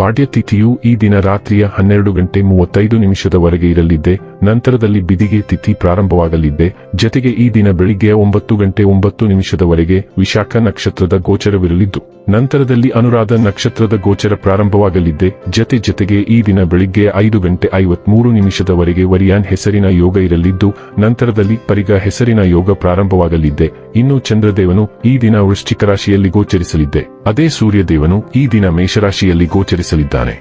ಪಾಡ್ಯ ತಿಥಿಯು ಈ ದಿನ ರಾತ್ರಿಯ ಹನ್ನೆರಡು ಗಂಟೆ ಮೂವತ್ತೈದು ನಿಮಿಷದವರೆಗೆ ಇರಲಿದ್ದೆ, ನಂತರದಲ್ಲಿ ಬಿದಿಗೆ ತಿಥಿ ಪ್ರಾರಂಭವಾಗಲಿದ್ದೆ, ಜತೆಗೆ ಈ ದಿನ ಬೆಳಿಗ್ಗೆ ಒಂಬತ್ತು ಗಂಟೆ ಒಂಬತ್ತು ನಿಮಿಷದವರೆಗೆ ವಿಶಾಖ ನಕ್ಷತ್ರದ ಗೋಚರವಿರಲಿದ್ದು, ನಂತರದಲ್ಲಿ ಅನುರಾಧ ನಕ್ಷತ್ರದ ಗೋಚರ ಪ್ರಾರಂಭವಾಗಲಿದ್ದೆ, ಜತೆ ಜತೆಗೆ ಈ ದಿನ ಬೆಳಿಗ್ಗೆ ಐದು ಗಂಟೆ ಐವತ್ಮೂರು ನಿಮಿಷದವರೆಗೆ ವರಿಯಾನ್ ಹೆಸರಿನ ಯೋಗ ಇರಲಿದ್ದು, ನಂತರದಲ್ಲಿ ಪರಿಗ ಹೆಸರಿನ ಯೋಗ ಪ್ರಾರಂಭವಾಗಲಿದ್ದೆ, ಇನ್ನು ಚಂದ್ರದೇವನು ಈ ದಿನ ವೃಶ್ಚಿಕ ರಾಶಿಯಲ್ಲಿ ಗೋಚರಿಸಲಿದ್ದೆ, ಅದೇ ಸೂರ್ಯದೇವನು ಈ ದಿನ ಮೇಷರಾಶಿಯಲ್ಲಿ ಗೋಚರಿಸಲಿದ್ದಾನೆ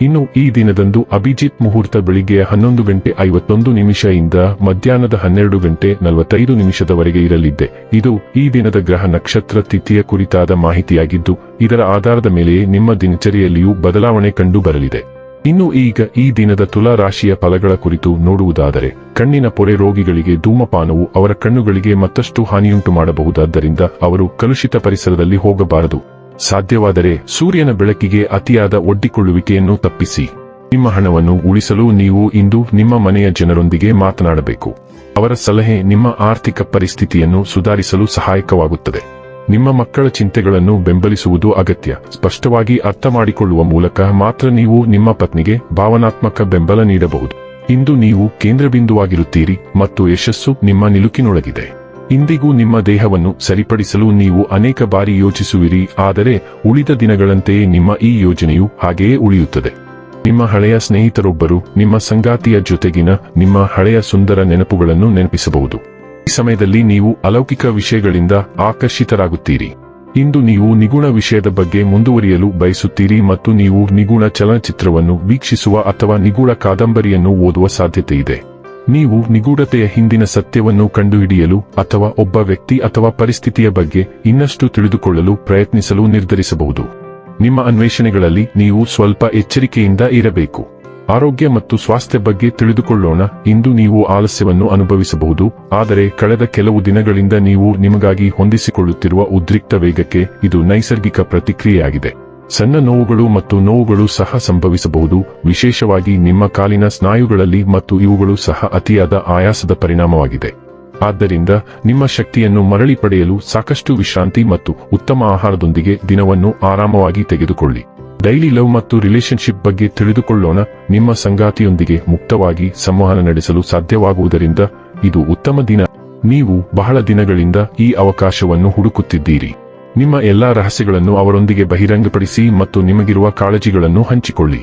ಇನ್ನು ಈ ದಿನದಂದು ಅಭಿಜಿತ್ ಮುಹೂರ್ತ ಬೆಳಿಗ್ಗೆ ಹನ್ನೊಂದು ಗಂಟೆ ಐವತ್ತೊಂದು ನಿಮಿಷದಿಂದ ಮಧ್ಯಾಹ್ನದ ಹನ್ನೆರಡು ಗಂಟೆ ನಲವತ್ತೈದು ನಿಮಿಷದವರೆಗೆ ಇರಲಿದ್ದೆ. ಇದು ಈ ದಿನದ ಗ್ರಹ ನಕ್ಷತ್ರ ತಿಥಿಯ ಕುರಿತಾದ ಮಾಹಿತಿಯಾಗಿದ್ದು, ಇದರ ಆಧಾರದ ಮೇಲೆಯೇ ನಿಮ್ಮ ದಿನಚರಿಯಲ್ಲಿಯೂ ಬದಲಾವಣೆ ಕಂಡು ಬರಲಿದೆ. ಇನ್ನು ಈಗ ಈ ದಿನದ ತುಲಾ ರಾಶಿಯ ಫಲಗಳ ಕುರಿತು ನೋಡುವುದಾದರೆ, ಕಣ್ಣಿನ ಪೊರೆ ರೋಗಿಗಳಿಗೆ ಧೂಮಪಾನವು ಅವರ ಕಣ್ಣುಗಳಿಗೆ ಮತ್ತಷ್ಟು ಹಾನಿಯುಂಟು ಮಾಡಬಹುದಾದ್ದರಿಂದ ಅವರು ಕಲುಷಿತ ಪರಿಸರದಲ್ಲಿ ಹೋಗಬಾರದು. ಸಾಧ್ಯವಾದರೆ ಸೂರ್ಯನ ಬೆಳಕಿಗೆ ಅತಿಯಾದ ಒಡ್ಡಿಕೊಳ್ಳುವಿಕೆಯನ್ನು ತಪ್ಪಿಸಿ. ನಿಮ್ಮ ಹಣವನ್ನು ಉಳಿಸಲು ನೀವು ಇಂದು ನಿಮ್ಮ ಮನೆಯ ಜನರೊಂದಿಗೆ ಮಾತನಾಡಬೇಕು. ಅವರ ಸಲಹೆ ನಿಮ್ಮ ಆರ್ಥಿಕ ಪರಿಸ್ಥಿತಿಯನ್ನು ಸುಧಾರಿಸಲು ಸಹಾಯಕವಾಗುತ್ತದೆ. ನಿಮ್ಮ ಮಕ್ಕಳ ಚಿಂತೆಗಳನ್ನು ಬೆಂಬಲಿಸುವುದು ಅಗತ್ಯ. ಸ್ಪಷ್ಟವಾಗಿ ಅರ್ಥ ಮಾಡಿಕೊಳ್ಳುವ ಮೂಲಕ ಮಾತ್ರ ನೀವು ನಿಮ್ಮ ಪತ್ನಿಗೆ ಭಾವನಾತ್ಮಕ ಬೆಂಬಲ ನೀಡಬಹುದು. ಇಂದು ನೀವು ಕೇಂದ್ರಬಿಂದುವಾಗಿರುತ್ತೀರಿ ಮತ್ತು ಯಶಸ್ಸು ನಿಮ್ಮ ನಿಲುಕಿನೊಳಗಿದೆ. ಇಂದಿಗೂ ನಿಮ್ಮ ದೇಹವನ್ನು ಸರಿಪಡಿಸಲು ನೀವು ಅನೇಕ ಬಾರಿ ಯೋಚಿಸುವಿರಿ, ಆದರೆ ಉಳಿದ ದಿನಗಳಂತೆಯೇ ನಿಮ್ಮ ಈ ಯೋಜನೆಯು ಹಾಗೆಯೇ ಉಳಿಯುತ್ತದೆ. ನಿಮ್ಮ ಹಳೆಯ ಸ್ನೇಹಿತರೊಬ್ಬರು, ನಿಮ್ಮ ಸಂಗಾತಿಯ ಜೊತೆಗಿನ ನಿಮ್ಮ ಹಳೆಯ ಸುಂದರ ನೆನಪುಗಳನ್ನು ನೆನಪಿಸಬಹುದು. ಈ ಸಮಯದಲ್ಲಿ ನೀವು ಅಲೌಕಿಕ ವಿಷಯಗಳಿಂದ ಆಕರ್ಷಿತರಾಗುತ್ತೀರಿ. ಇಂದು ನೀವು ನಿಗುಣ ವಿಷಯದ ಬಗ್ಗೆ ಮುಂದುವರಿಯಲು ಬಯಸುತ್ತೀರಿ ಮತ್ತು ನೀವು ನಿಗುಣ ಚಲನಚಿತ್ರವನ್ನು ವೀಕ್ಷಿಸುವ ಅಥವಾ ನಿಗೂಢ ಕಾದಂಬರಿಯನ್ನು ಓದುವ ಸಾಧ್ಯತೆ ಇದೆ ನೀವು ನಿಗೂಢತೆಯ ಹಿಂದಿನ ಸತ್ಯವನ್ನು ಕಂಡುಹಿಡಿಯಲು ಅಥವಾ ಒಬ್ಬ ವ್ಯಕ್ತಿ ಅಥವಾ ಪರಿಸ್ಥಿತಿಯ ಬಗ್ಗೆ ಇನ್ನಷ್ಟು ತಿಳಿದುಕೊಳ್ಳಲು ಪ್ರಯತ್ನಿಸಲು ನಿರ್ಧರಿಸಬಹುದು. ನಿಮ್ಮ ಅನ್ವೇಷಣೆಗಳಲ್ಲಿ ನೀವು ಸ್ವಲ್ಪ ಎಚ್ಚರಿಕೆಯಿಂದ ಇರಬೇಕು. ಆರೋಗ್ಯ ಮತ್ತು ಸ್ವಾಸ್ಥ್ಯ ಬಗ್ಗೆ ತಿಳಿದುಕೊಳ್ಳೋಣ. ಇಂದು ನೀವು ಆಲಸ್ಯವನ್ನು ಅನುಭವಿಸಬಹುದು. ಆದರೆ ಕಳೆದ ಕೆಲವು ದಿನಗಳಿಂದ ನೀವು ನಿಮಗಾಗಿ ಹೊಂದಿಸಿಕೊಳ್ಳುತ್ತಿರುವ ಉದ್ರಿಕ್ತ ವೇಗಕ್ಕೆ ಇದು ನೈಸರ್ಗಿಕ ಪ್ರತಿಕ್ರಿಯೆಯಾಗಿದೆ. ಸಣ್ಣ ನೋವುಗಳು ಮತ್ತು ನೋವುಗಳು ಸಹ ಸಂಭವಿಸಬಹುದು. ವಿಶೇಷವಾಗಿ ನಿಮ್ಮ ಕಾಲಿನ ಸ್ನಾಯುಗಳಲ್ಲಿ ಮತ್ತು ಇವುಗಳು ಸಹ ಅತಿಯಾದ ಆಯಾಸದ ಪರಿಣಾಮವಾಗಿದೆ. ಆದ್ದರಿಂದ ನಿಮ್ಮ ಶಕ್ತಿಯನ್ನು ಮರಳಿ ಪಡೆಯಲು ಸಾಕಷ್ಟು ವಿಶ್ರಾಂತಿ ಮತ್ತು ಉತ್ತಮ ಆಹಾರದೊಂದಿಗೆ ದಿನವನ್ನು ಆರಾಮವಾಗಿ ತೆಗೆದುಕೊಳ್ಳಿ. ಡೈಲಿ ಲವ್ ಮತ್ತು ರಿಲೇಶನ್ಶಿಪ್ ಬಗ್ಗೆ ತಿಳಿದುಕೊಳ್ಳೋಣ. ನಿಮ್ಮ ಸಂಗಾತಿಯೊಂದಿಗೆ ಮುಕ್ತವಾಗಿ ಸಂವಹನ ನಡೆಸಲು ಸಾಧ್ಯವಾಗುವುದರಿಂದ ಇದು ಉತ್ತಮ ದಿನ. ನೀವು ಬಹಳ ದಿನಗಳಿಂದ ಈ ಅವಕಾಶವನ್ನು ಹುಡುಕುತ್ತಿದ್ದೀರಿ. ನಿಮ್ಮ ಎಲ್ಲಾ ರಹಸ್ಯಗಳನ್ನು ಅವರೊಂದಿಗೆ ಬಹಿರಂಗಪಡಿಸಿ ಮತ್ತು ನಿಮಗಿರುವ ಕಾಳಜಿಗಳನ್ನು ಹಂಚಿಕೊಳ್ಳಿ.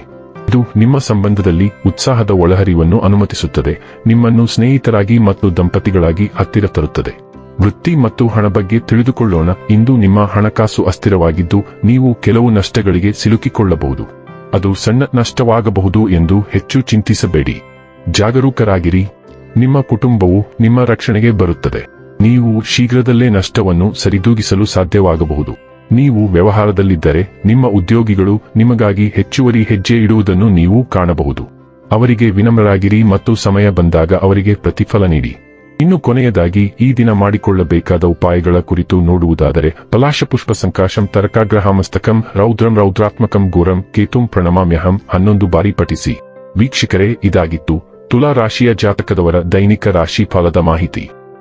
ಇದು ನಿಮ್ಮ ಸಂಬಂಧದಲ್ಲಿ ಉತ್ಸಾಹದ ಒಳಹರಿವನ್ನು ಅನುಮತಿಸುತ್ತದೆ. ನಿಮ್ಮನ್ನು ಸ್ನೇಹಿತರಾಗಿ ಮತ್ತು ದಂಪತಿಗಳಾಗಿ ಹತ್ತಿರ ತರುತ್ತದೆ. ವೃತ್ತಿ ಮತ್ತು ಹಣ ಬಗ್ಗೆ ತಿಳಿದುಕೊಳ್ಳೋಣ. ಇಂದು ನಿಮ್ಮ ಹಣಕಾಸು ಅಸ್ಥಿರವಾಗಿದ್ದು, ನೀವು ಕೆಲವು ನಷ್ಟಗಳಿಗೆ ಸಿಲುಕಿಕೊಳ್ಳಬಹುದು. ಅದು ಸಣ್ಣ ನಷ್ಟವಾಗಬಹುದು ಎಂದು ಹೆಚ್ಚು ಚಿಂತಿಸಬೇಡಿ. ಜಾಗರೂಕರಾಗಿರಿ. ನಿಮ್ಮ ಕುಟುಂಬವು ನಿಮ್ಮ ರಕ್ಷಣೆಗೆ ಬರುತ್ತದೆ. ನೀವು ಶೀಘ್ರದಲ್ಲೇ ನಷ್ಟವನ್ನು ಸರಿದೂಗಿಸಲು ಸಾಧ್ಯವಾಗಬಹುದು. ನೀವು ವ್ಯವಹಾರದಲ್ಲಿದ್ದರೆ, ನಿಮ್ಮ ಉದ್ಯೋಗಿಗಳು ನಿಮಗಾಗಿ ಹೆಚ್ಚುವರಿ ಹೆಜ್ಜೆ ಇಡುವುದನ್ನು ನೀವು ಕಾಣಬಹುದು. ಅವರಿಗೆ ವಿನಮ್ರರಾಗಿರಿ ಮತ್ತು ಸಮಯ ಬಂದಾಗ ಅವರಿಗೆ ಪ್ರತಿಫಲ ನೀಡಿ. ಇನ್ನು ಕೊನೆಯದಾಗಿ, ಈ ದಿನ ಮಾಡಿಕೊಳ್ಳಬೇಕಾದ ಉಪಾಯಗಳ ಕುರಿತು ನೋಡುವುದಾದರೆ, ಪಲಾಶಪುಷ್ಪ ಸಂಕಾಶಂ ತರಕಾಗ್ರಹಾಮಸ್ತಕಂ ರೌದ್ರಂ ರೌದ್ರಾತ್ಮಕಂ ಗೋರಂ ಕೇತುಂ ಪ್ರಣಮಾಮ್ಯಹಂ ಹನ್ನೊಂದು ಬಾರಿ ಪಠಿಸಿ. ವೀಕ್ಷಕರೇ, ಇದಾಗಿತ್ತು. ತುಲಾ ರಾಶಿಯ ಜಾತಕದವರ ದೈನಿಕ ರಾಶಿ ಫಲದ ಮಾಹಿತಿ.